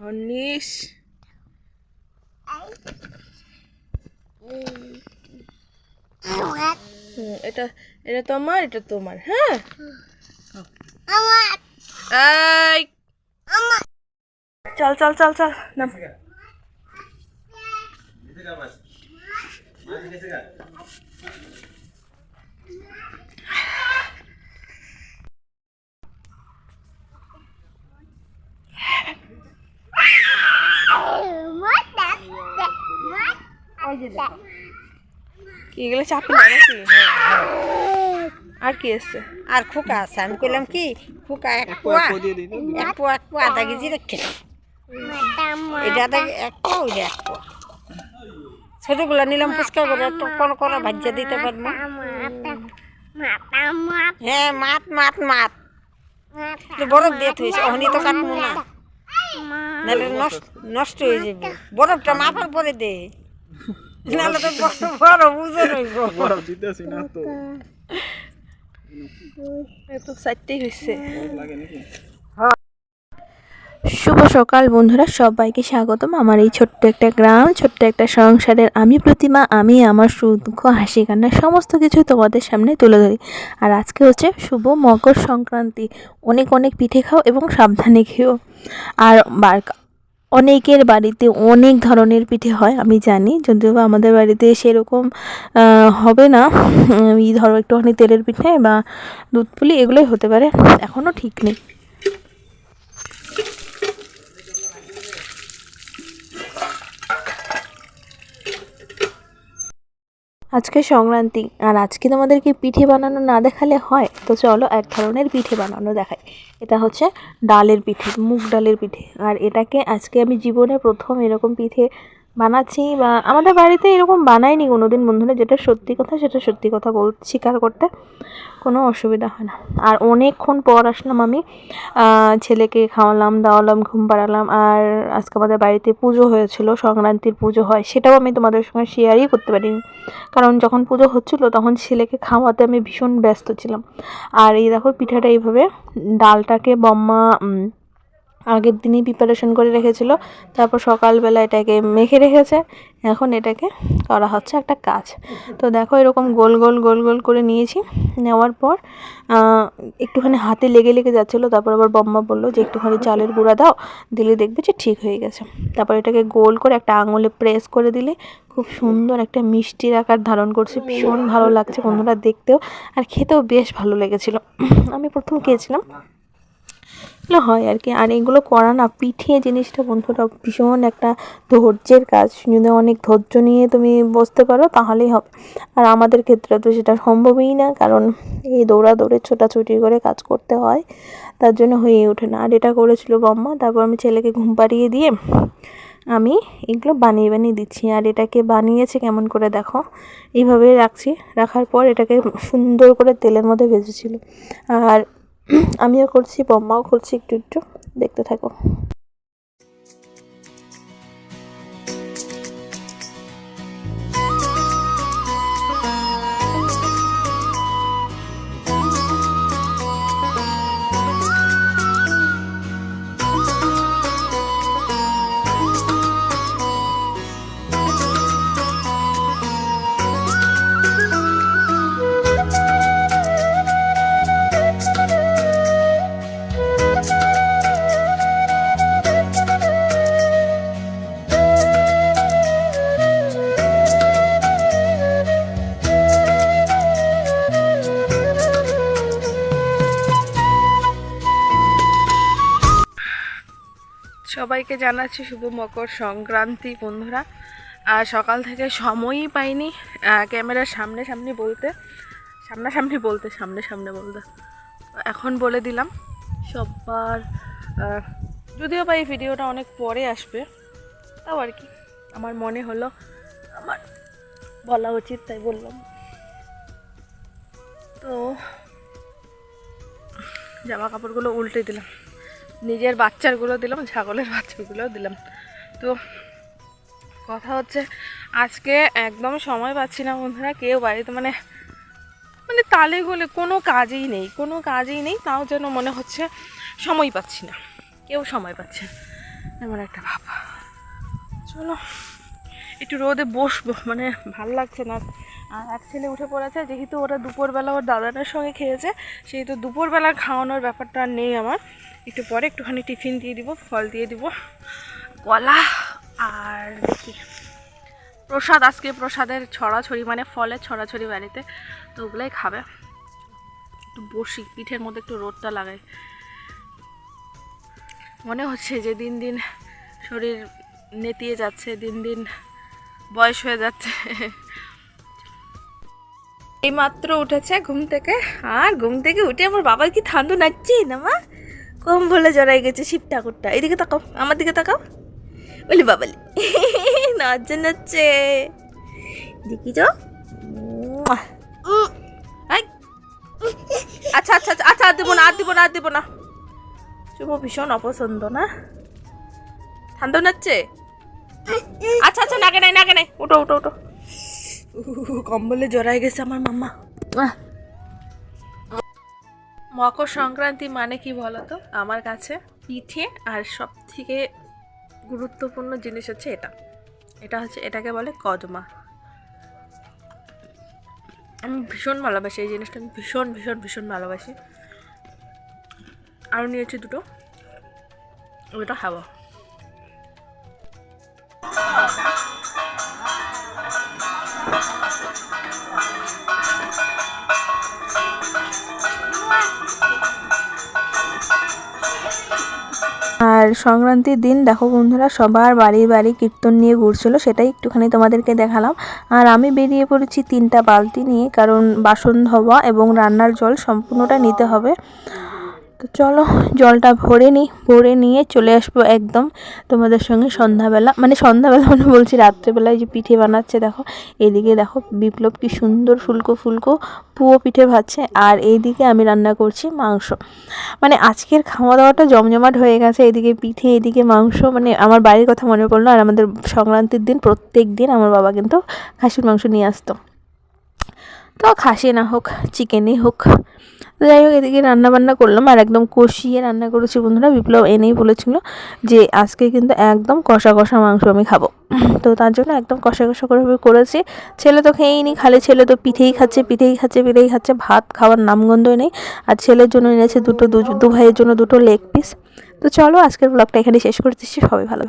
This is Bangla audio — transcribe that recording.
উনিশ হুম, এটা এটা তোমার এটা তোমার হ্যাঁ? এই। চল চল চল চল নাম। কি এগুলো চাপি না নাকি আর কি এসছে আর খোকা আছে। আমি কইলাম কি খোকা এক পোয়া এক পোয়া এক পোয়া আধা কেজি রেখে। এটা আধা এক পোয়া ওইটা এক পোয়া। ছোটগুলো নিলাম পুষ্কার করে কোন কোন ভাজ্যা দিতে পারব। হ্যাঁ মাত মাত মাত। বরফ দিয়ে থইছে ওখানে তো কাটবো না। নাহলে নষ্ট হয়ে যাবে। বরফটা মাপার পরে দে। নাহলে তো বরফ বরফ বুঝে রইব বরফ দিতেছি না তো এত চারটেই হয়েছে লাগে নাকি শুভ সকাল বন্ধুরা সবাইকে স্বাগতম। আমার এই ছোট্ট একটা গ্রাম ছোট্ট একটা সংসারের আমি প্রতিমা আমি আমার সুখ হাসি কান্না সমস্ত কিছু তোমাদের সামনে তুলে ধরি। আর আজকে হচ্ছে শুভ মকর সংক্রান্তি। অনেক অনেক পিঠে খাও এবং সাবধানে খেও। আর বার- অনেকের বাড়িতে অনেক ধরনের পিঠে হয়, আমি জানি। যদিও বা আমাদের বাড়িতে সেরকম হবে না। এই ধরো একটুখানি তেলের পিঠে বা দুধ পুলি, এগুলোই হতে পারে। এখনও ঠিক নেই। আজকে সংক্রান্তি। আর আজকে তোমাদেরকে পিঠে বানানো না দেখালে হয়? তো চলো এক ধরনের পিঠে বানানো দেখাই। এটা হচ্ছে ডালের পিঠে, মুগ ডালের পিঠে। আর এটাকে আজকে আমি জীবনে প্রথম এরকম পিঠে বানাচ্ছি বা আমাদের বাড়িতে এরকম বানাইনি কোনোদিন বন্ধুরা, যেটা সত্যি কথা সেটা সত্যি কথা বল, স্বীকার করতে কোনো অসুবিধা হয় না। আর অনেকক্ষণ পর আসলাম আমি ছেলেকে খাওয়ালাম, দাওয়ালাম, ঘুম পাড়ালাম, আর আজকে আমাদের বাড়িতে পুজো হয়েছিল, সংক্রান্তির পুজো হয়, সেটাও আমি তোমাদের সঙ্গে শেয়ারই করতে পারিনি। কারণ যখন পুজো হচ্ছিল তখন ছেলেকে খাওয়াতে আমি ভীষণ ব্যস্ত ছিলাম। আর এই দেখো পিঠাটা এইভাবে, ডালটাকে বম্মা আগের দিনই প্রিপারেশন করে রেখেছিল। তারপর সকালবেলা এটাকে মেখে রেখেছে। এখন এটাকে করা হচ্ছে একটা কাজ। তো দেখো এরকম গোল গোল গোল গোল করে নিয়েছি। নেওয়ার পর একটুখানি হাতে লেগে লেগে যাচ্ছিল। তারপর আবার বম্মা বলল যে, একটুখানি চালের গুঁড়া দাও, দিলে দেখবে যে ঠিক হয়ে গেছে। তারপর এটাকে গোল করে একটা আঙুলে প্রেস করে দিলে খুব সুন্দর একটা মিষ্টির আকার ধারণ করছে। ভীষণ ভালো লাগছে বন্ধুরা দেখতেও। আর খেতেও বেশ ভালো লেগেছিল। আমি প্রথম খেয়েছিলাম। এগুলো হয় আর কি। আর এগুলো করা না, পিঠে জিনিসটা বন্ধুরা ভীষণ একটা ধৈর্যের কাজ। যদি অনেক ধৈর্য নিয়ে তুমি বসতে পারো, তাহলেই হবে। আর আমাদের ক্ষেত্রে তো সেটা সম্ভবই না, কারণ এই দৌড়াদৌড়ে, ছোটাছুটি করে কাজ করতে হয়। তার জন্য হয়ে ওঠে না। আর এটা করেছিল বম্মা। তারপর আমি ছেলেকে ঘুম পাড়িয়ে দিয়ে আমি এগুলো বানিয়ে বানিয়ে দিচ্ছি। আর এটাকে বানিয়েছে কেমন করে দেখো? এইভাবে রাখছি। রাখার পর এটাকে সুন্দর করে তেলের মধ্যে ভেজেছিল। আর আমিও করছি বম্মাও করছি একটু একটু। দেখতে থাকো। সবাইকে জানাচ্ছি শুভ মকর সংক্রান্তি, বন্ধুরা। আর সকাল থেকে সময়ই পাইনি ক্যামেরার সামনে সামনে বলতে, সামনাসামনি বলতে সামনে সামনে বলতে। এখন বলে দিলাম সবার যদিও বা এই ভিডিওটা অনেক পরে আসবে, তাও আর কি। আমার মনে হলো, আমার বলা উচিত, তাই বললাম। তো জামা কাপড়গুলো উল্টে দিলাম। নিজের বাচ্চারগুলো দিলাম, ছাগলের বাচ্চাগুলো দিলাম। তো কথা হচ্ছে, আজকে একদম সময় পাচ্ছি না বন্ধুরা, কেউ বাড়িতে মানে মানে তালে গলে কোনো কাজেই নেই, কোনো কাজেই নেই, তাও যেন মনে হচ্ছে সময় পাচ্ছি না, কেউ সময় পাচ্ছে। এমন একটা ভাব। চলো। একটু রোদে বসবো মানে ভালো লাগছে না। আর এক ছেলে উঠে পড়েছে, যেহেতু ওরা দুপুরবেলা ওর দাদাটার সঙ্গে খেয়েছে, সেহেতু দুপুরবেলা খাওয়ানোর ব্যাপারটা আর নেই আমার। একটু পরে একটুখানি টিফিন দিয়ে দিব, ফল দিয়ে দিব। কলা আর দেখি। প্রসাদ, আজকে প্রসাদের ছড়াছড়ি মানে ফলের ছড়াছড়ি বাড়িতে, তো ওগুলোই খাবে। একটু বসি, পিঠের মধ্যে একটু রোদটা লাগাই। মনে হচ্ছে যে দিন দিন শরীর নেতিয়ে যাচ্ছে, দিন দিন বয়স হয়ে যাচ্ছে। এই মাত্র উঠেছে ঘুম থেকে। আর ঘুম থেকে উঠে আমার বাবার কি ঠান্ডু নাচছি না মা? কম বলে জড়াই গেছে শিব ঠাকুরটা। এদিকে তাকাও, আমার দিকে তাকাও। বলি বাবালি নাচছে নাচছে। দেখি তো। আচ্ছা আচ্ছা আচ্ছা আচ্ছা আর দেবো না, আর দেবো না, আর দেবো না। শুভ ভীষণ অপছন্দ না? ঠান্ডা নাচছে? আচ্ছা আচ্ছা নাকে নাই নাকে নাই। ওটো ওটো ওটো উহ, কম্বলে জড়াই গেছে আমার মাম্মা। মকর সংক্রান্তি মানে কি বলতো আমার কাছে পিঠে আর সব থেকে গুরুত্বপূর্ণ জিনিস হচ্ছে এটা। এটা হচ্ছে এটাকে বলে কদমা। আমি ভীষণ ভালোবাসি এই জিনিসটা আমি ভীষণ ভীষণ ভীষণ ভালোবাসি। আরও নিয়েছি দুটো। ওটা খাব সংক্রান্তির দিন দেখো বন্ধুরা, সবার বাড়ি বাড়ি কীর্তন নিয়ে ঘুরছিল, সেটাই একটুখানি তোমাদেরকে দেখালাম। আর আমি বেরিয়ে পড়েছি তিনটা বালতি নিয়ে, কারণ বাসন ধোয়া এবং রান্নার জল সম্পূর্ণটা নিতে হবে। তো চলো, জলটা ভরে নিই ভরে নিয়ে চলে আসব একদম তোমাদের সঙ্গে সন্ধ্যাবেলা। মানে সন্ধ্যাবেলা মানে বলছি রাত্রেবেলায় যে পিঠে বানাচ্ছে, দেখো, এদিকে দেখো বিপ্লব কি সুন্দর ফুলকো ফুলকো পুয়ো পিঠে ভাজছে, আর এইদিকে আমি রান্না করছি মাংস। মানে আজকের খাওয়া দাওয়াটা জমজমাট হয়ে গেছে, এদিকে পিঠে, এদিকে মাংস মানে আমার বাড়ির কথা মনে পড়ল, আর আমাদের সংক্রান্তির দিন প্রত্যেক দিন আমার বাবা কিন্তু খাসির মাংস নিয়ে আসতো। তো খাসি না হোক, চিকেনই হোক। যাই হোক, এদিকে রান্নাবান্না করলাম আর একদম কষিয়ে রান্না করেছি বন্ধুরা। বিপ্লব এনেই বলেছিল যে আজকে কিন্তু একদম কষা কষা মাংস আমি খাব। তো তার জন্য একদম কষা কষা করে করেছি। ছেলে তো খেয়েই নি, খালি ছেলে তো পিঠেই খাচ্ছে পিঠেই খাচ্ছে পিঠেই খাচ্ছে, ভাত খাওয়ার নামগন্ধই নেই। আর ছেলের জন্য এনেছে দুটো, দু ভাইয়ের জন্য দুটো লেগ পিস তো চলো আজকের ব্লগটা এখানে শেষ করতেছি সবাই ভালো